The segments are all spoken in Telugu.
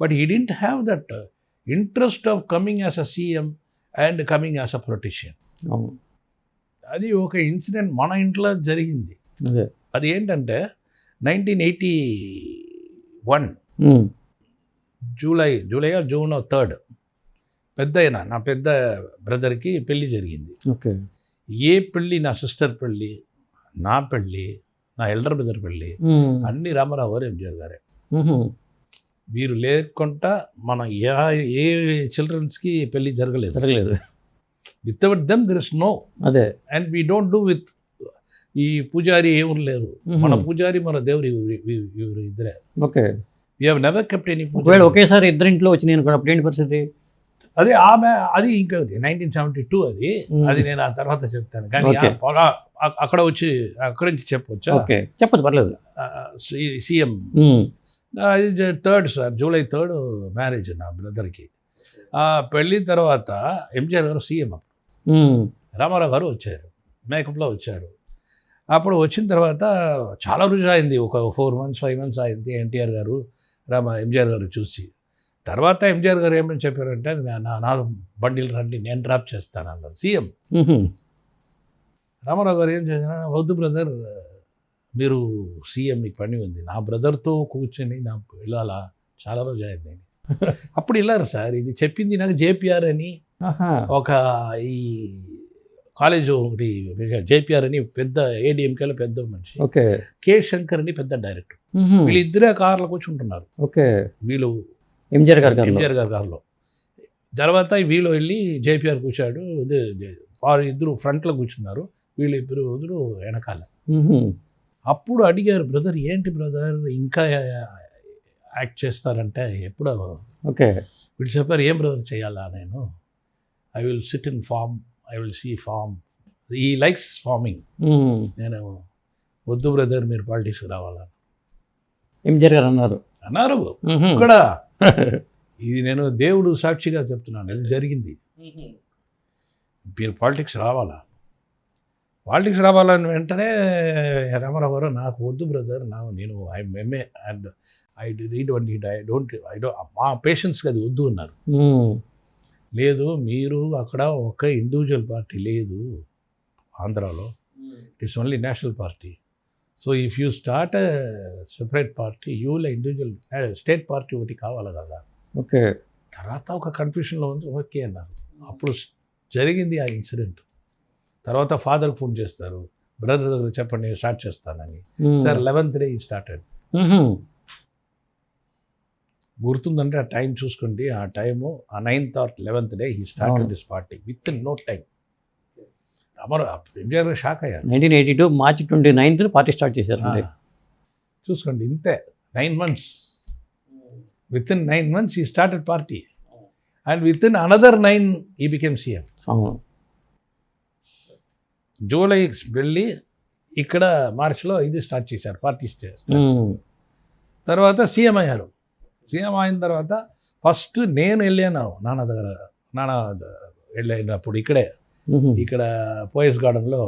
But he didn't have that interest of coming as a CM and coming as a politician అది ఒక ఇన్సిడెంట్ మన ఇంట్లో జరిగింది. అదే. ఏంటంటే nineteen eighty one. July July June third పెద్ద అయిన నా పెద్ద బ్రదర్కి పెళ్ళి జరిగింది. ఓకే. ఏ పెళ్ళి నా సిస్టర్ పెళ్ళి నా పెళ్ళి నా ఎల్డర్ బ్రదర్ పెళ్ళి. అన్ని రామారావు గారు ఎంజిఆర్ గారే. వీరు లేకుండా మన ఏ ఏ చిల్డ్రన్స్కి పెళ్ళి జరగలేదు. జరగలేదు. Without them there is no అదే. And we don't do with ఈ పూజారి ఎవరు లేరు. మన పూజారి మన దేవుడు ఇవి- ఇవి- ఇవి ఇద్దరే. Okay. We have never kept any ఒకవేళ ఒకేసారి ఇద్దరు ఇంట్లో వచ్చి నేను అప్పుడు ఏంటి పరిస్థితి? అదే ఆమె అది ఇంకా నైన్టీన్ సెవెంటీ టూ అది. అది నేను ఆ తర్వాత చెప్తాను. కానీ అక్కడ వచ్చి అక్కడి నుంచి చెప్పొచ్చా? ఓకే. చెప్పచ్చు పర్లేదు. CM. Third sir July third marriage నా బ్రదర్కి. పెళ్ళిన తర్వాత ఎంజిఆర్ గారు సీఎం ఉమ్. రామారావు గారు వచ్చారు మేకప్లో వచ్చారు. అప్పుడు వచ్చిన తర్వాత చాలా రోజులు అయింది ఒక ఫోర్ మంత్స్ ఫైవ్ మంత్స్ అయింది ఎన్టీఆర్ గారు రామ ఎంజిఆర్ గారు చూసి. తర్వాత ఎంజిఆర్ గారు ఏమని చెప్పారంటే నా- బండిలు రండి నేను డ్రాప్ చేస్తాను అన్నారు సీఎం. రామారావు గారు ఏం చేశారు వద్దు బ్రదర్ మీరు సీఎం మీకు పని ఉంది. నా బ్రదర్తో కూర్చొని నా వెళ్ళాలా? చాలా రోజు అయింది అప్పుడు వెళ్ళారు సార్ ఇది చెప్పింది నాకు జేపీఆర్ అని. ఒక ఈ కాలేజ్ ఒకటి జేపీఆర్ అని పెద్ద ఏడిఎంకేలో పెద్ద మనిషి. ఓకే. కె శంకర్ అని పెద్ద డైరెక్టర్. వీళ్ళిద్దరే కార్లో కూర్చుంటున్నారు. ఓకే. వీళ్ళు ఎంజిఆర్ గారి ఎంజిఆర్ గారి కార్లో. తర్వాత వీళ్ళు వెళ్ళి జేపీఆర్ కూర్చాడు. వారు ఇద్దరు ఫ్రంట్లో కూర్చున్నారు. వీళ్ళు ఇద్దరు వెనకాల. అప్పుడు అడిగారు బ్రదర్ ఏంటి బ్రదర్ ఇంకా యాక్ట్ చేస్తారంటే ఎప్పుడో? ఓకే. వీళ్ళు చెప్పారు ఏం బ్రదర్ చేయాలా నేను? I will sit in farm I will see farm. He likes farming. నేను వద్దు బ్రదర్ మీరు పాలిటిక్స్కి రావాలా? ఎంజిఆర్ గారు అన్నారు? అన్నారు. ఇక్కడ ఇది నేను దేవుడు సాక్షిగా చెప్తున్నాను ఇది జరిగింది. మీరు పాలిటిక్స్ రావాలా? పాలిటిక్స్ రావాలని వెంటనే రామారావు గారు నాకు వద్దు బ్రదర్ నా నేను I MA and I read one need I don't I do మా పేషెంట్స్కి అది వద్దు అన్నారు. లేదు మీరు అక్కడ ఒక ఇండివిజువల్ పార్టీ లేదు ఆంధ్రాలో. It is only national party so if you start separate party you will individual state party ఒకటి కావాలి కదా? ఓకే. తర్వాత ఒక కన్ఫ్యూషన్లో ఉంది ఓకే అన్నారు. అప్పుడు జరిగింది ఆ ఇన్సిడెంట్ తర్వాత ఫాదర్కి ఫోన్ చేస్తారు. బ్రదర్ దగ్గర చెప్పండి స్టార్ట్ చేస్తానని. Sir eleventh day he started. గుర్తుందంటే ఆ టైం చూసుకోండి ఆ టైము ఆ ninth or eleventh day he started అవును. This party with in no time Rama Rao MGR garu shock అయ్యారు. Nineteen eighty two March twenty ninth party start చేశారు చూసుకోండి ఇంతే. Nine months with in nine months he started party and with in another nine he became CM July వెళ్ళి ఇక్కడ మార్చిలో ఇది స్టార్ట్ చేశారు పార్టీ. తర్వాత సీఎం అయ్యారు సీఎం అయిన తర్వాత ఫస్ట్ నేను వెళ్ళాను నాన్న దగ్గర నాన్న వెళ్ళినప్పుడు ఇక్కడే. ఇక్కడ పోయస్ గార్డెన్లో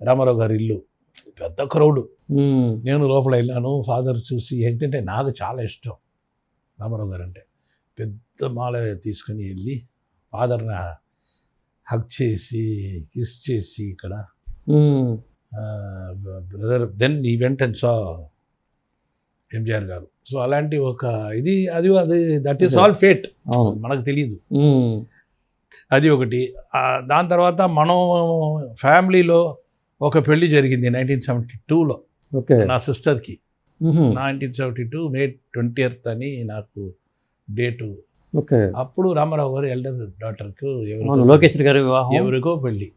రామారావు గారి ఇల్లు పెద్ద క్రౌడ్. నేను లోపల వెళ్ళాను ఫాదర్ చూసి ఏంటంటే నాకు చాలా ఇష్టం రామారావు గారు అంటే పెద్ద మాల తీసుకుని వెళ్ళి ఫాదర్ని హక్ చేసి కిస్ చేసి ఇక్కడ. Brother then event and saw MGR garu. So అలాంటి ఒక ఇది అది అది దట్ ఈస్ ఆల్ ఫేట్ మనకు తెలియదు. అది ఒకటి. దాని తర్వాత మనం ఫ్యామిలీలో ఒక పెళ్ళి జరిగింది నైన్టీన్ సెవెంటీ టూలో ఓకే. నా సిస్టర్కి. Nineteen seventy two May twenty అని నాకు డేటు ఓకే. అప్పుడు రామారావు గారు ఎల్డర్ డాటర్కు అవును లోకేష్ గారి వివాహం. ఎవరికో పెళ్ళి.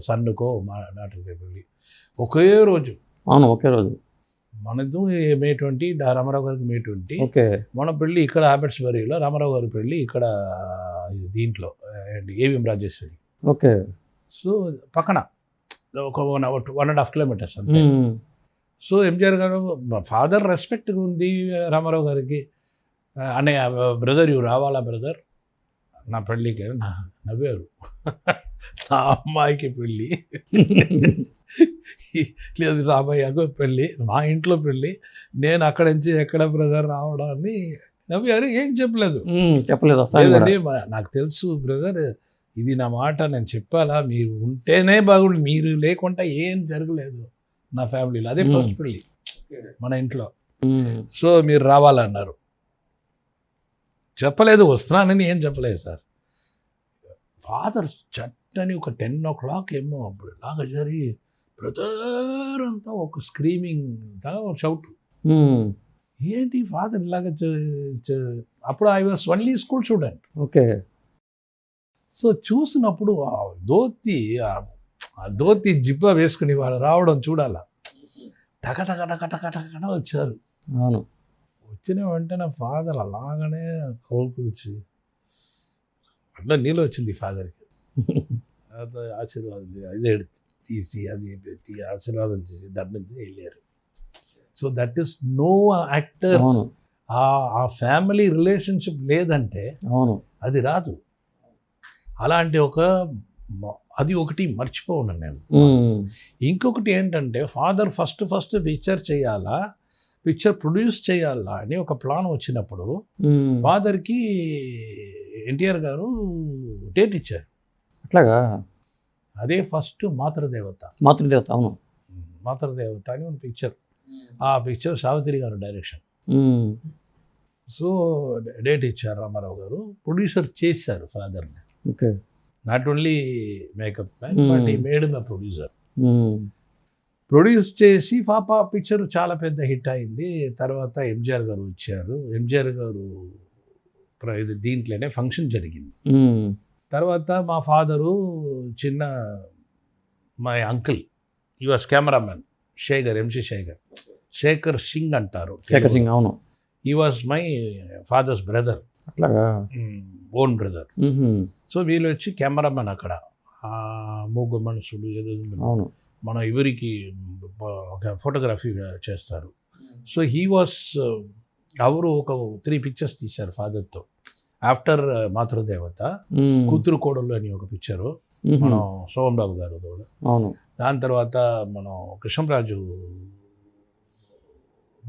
సన్నుకో మా డాటర్కి పెళ్ళి ఒకే రోజు. అవును ఒకే రోజు. మనది మే ట్వంటీ రామారావు గారికి మే ట్వంటీ. ఓకే. మన పెళ్ళి ఇక్కడ హ్యాబిట్స్బరీలో రామారావు గారి పెళ్ళి ఇక్కడ దీంట్లో ఏవిఎం రాజేశ్వరి. ఓకే. సో పక్కన. ఒక one hour one and half kilometres అంతే. So MGR garu father respect ఉంది రామారావు గారికి. అనే బ్రదర్ ఇవి రావాలా బ్రదర్? నా పెళ్ళికి నా నవ్వారు నా అమ్మాయికి పెళ్ళి. లేదు రామయ్యకు పెళ్ళి మా ఇంట్లో పెళ్ళి. నేను అక్కడి నుంచి ఎక్కడ బ్రదర్ రావడాన్ని నవ్వారు ఏం చెప్పలేదు? చెప్పలేదు లేదండి నాకు తెలుసు బ్రదర్ ఇది నా మాట నేను చెప్పాలా? మీరు ఉంటేనే బాగుండు మీరు లేకుండా ఏం జరగలేదు నా ఫ్యామిలీలో. అదే. ఫస్ట్ పెళ్ళి మన ఇంట్లో. సో మీరు రావాలన్నారు. చెప్పలేదు వస్తున్నానని ఏం చెప్పలేదు సార్. ఫాదర్ చట్టని ఒక టెన్ ఓ క్లాక్ ఏమో అప్పుడు జరిగి బ్రదర్ అంతా ఒక స్క్రీమింగ్ షౌట్. ఉమ్, ఏంటి ఫాదర్ ఇలాగ అప్పుడు I was only school student. Okay. So చూసినప్పుడు ఆ ధోతి ఆ- ధోతి జిబ్బా వేసుకుని వాళ్ళు రావడం చూడాల. టక టక టక టక టక వచ్చారు. అవును. వచ్చిన వెంటనే ఫాదర్ అలాగనే కోలుకొచ్చి అట్లా నీళ్ళు వచ్చింది ఫాదర్కి ఆశీర్వాదం అదే తీసి అది పెట్టి ఆశీర్వాదం చేసి చేసి వెళ్ళారు. So that is no actor అవును. ఆ ఫ్యామిలీ రిలేషన్షిప్ లేదంటే అవును. అది రాదు. అలాంటి ఒక అది ఒకటి మర్చిపోను నేను. ఇంకొకటి ఏంటంటే ఫాదర్ ఫస్ట్ ఫస్ట్ పిక్చర్ చేయాలా? పిక్చర్ ప్రొడ్యూస్ చేయాలా అని ఒక ప్లాన్ వచ్చినప్పుడు ఫాదర్కి ఎన్టీఆర్ గారు డేట్ ఇచ్చారు. అట్లాగా? అదే ఫస్ట్ మాతృదేవత. మాతృదేవత అవును. మాతృదేవత అని ఒక పిక్చర్. ఆ పిక్చర్ సావిత్రి గారు డైరెక్షన్. సో డేట్ ఇచ్చారు రామారావు గారు. ప్రొడ్యూసర్ చేశారు ఫాదర్ని. Okay. Not only makeup man. But he made my producer produce చేసి పాప పిక్చర్ చాలా పెద్ద హిట్ అయింది. తర్వాత ఎంజిఆర్ గారు వచ్చారు. ఎంజిఆర్ గారు ఇది దీంట్లోనే ఫంక్షన్ జరిగింది. తర్వాత మా ఫాదరు చిన్న my uncle he was cameraman Shekhar MC Shekhar. Shekhar Singh అంటారు శేఖర్ సింగ్ అవును. He was my father's brother. అట్లాగా? Own brother. సో వీళ్ళు వచ్చి కెమెరామెన్ అక్కడ. మూగ మనుషులు ఏదో అవును. మన ఎవరికి ఒక ఫోటోగ్రఫీ చేస్తారు. సో హీ వాస్ ఎవరు ఒక త్రీ పిక్చర్స్ తీశారు ఫాదర్తో. ఆఫ్టర్ మాతృదేవత. కూతురు కోడలు అని ఒక పిక్చరు. మనం సోమన్ బాబు గారు. అవును. దాని తర్వాత మనం కృష్ణరాజు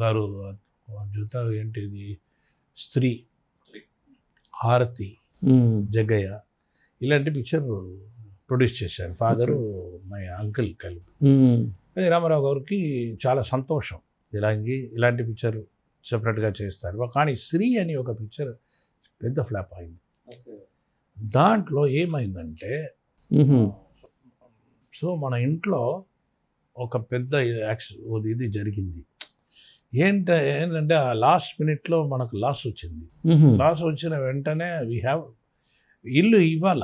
గారు జూత ఏంటిది? స్త్రీ. హారతి. జగ్గయ్య. ఇలాంటి పిక్చర్ ప్రొడ్యూస్ చేశారు. ఫాదరు మై అంకుల్ కలిపి అది రామారావు గారికి చాలా సంతోషం. ఇలాంటి ఇలాంటి పిక్చర్ సెపరేట్గా చేస్తారు. కానీ శ్రీ అని ఒక పిక్చర్ పెద్ద ఫ్లాప్ అయింది. దాంట్లో ఏమైందంటే సో మన ఇంట్లో ఒక పెద్ద ఇది జరిగింది. ఏంట ఏంటంటే ఆ లాస్ట్ మినిట్లో మనకు లాస్ వచ్చింది. లాస్ వచ్చిన వెంటనే వీ హ్యావ్ ఇల్లు ఇవ్వాల.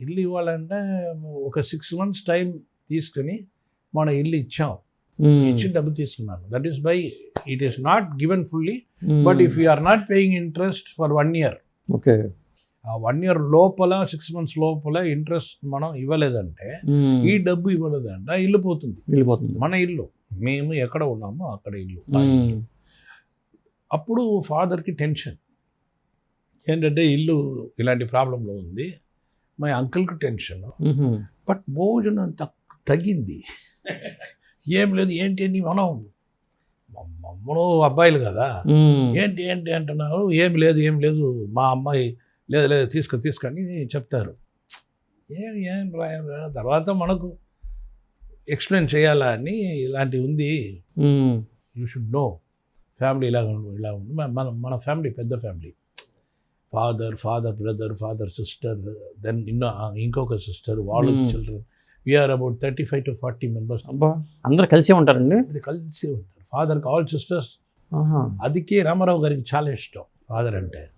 ఇల్లు ఇవ్వాలంటే ఒక సిక్స్ మంత్స్ టైం తీసుకుని మన ఇల్లు ఇచ్చాం. ఇచ్చి డబ్బు తీసుకున్నాను. That is by it is not given fully but if you are not paying interest for one year okay. ఆ వన్ ఇయర్ లోపల సిక్స్ మంత్స్ లోపల ఇంట్రెస్ట్ మనం ఇవ్వలేదంటే ఈ డబ్బు ఇవ్వలేదంటే ఇల్లు పోతుంది. వెళ్ళిపోతుంది. మన ఇల్లు. మేము ఎక్కడ ఉన్నామో అక్కడ ఇల్లు. అప్పుడు ఫాదర్కి టెన్షన్ ఏంటంటే ఇల్లు ఇలాంటి ప్రాబ్లంలో ఉంది. మా అంకుల్కి టెన్షన్ బట్ భోజనం తగ్గింది. ఏం లేదు ఏంటి అని మనం మనం అబ్బాయిలు కదా. ఏంటి ఏంటి అంటున్నారు? ఏం లేదు ఏం లేదు మా అమ్మాయి లేదు లేదు తీసుకో తీసుకొని చెప్తారు. ఏం ఏం రా ఏం రా. తర్వాత మనకు ఎక్స్ప్లెయిన్ చేయాలా అని ఇలాంటి ఉంది. యూ షుడ్ నో ఫ్యామిలీ ఇలా ఇలా ఉంది. మన మన ఫ్యామిలీ పెద్ద family father father brother father sister then ఇన్నో ఇంకొక సిస్టర్ వాళ్ళ. Children we're about thirty five to forty members అందరు కలిసే ఉంటారండి? కలిసి ఉంటారు. ఫాదర్కి ఆల్ సిస్టర్స్ అదికే రామారావు గారికి చాలా ఇష్టం. ఫాదర్ అంటే.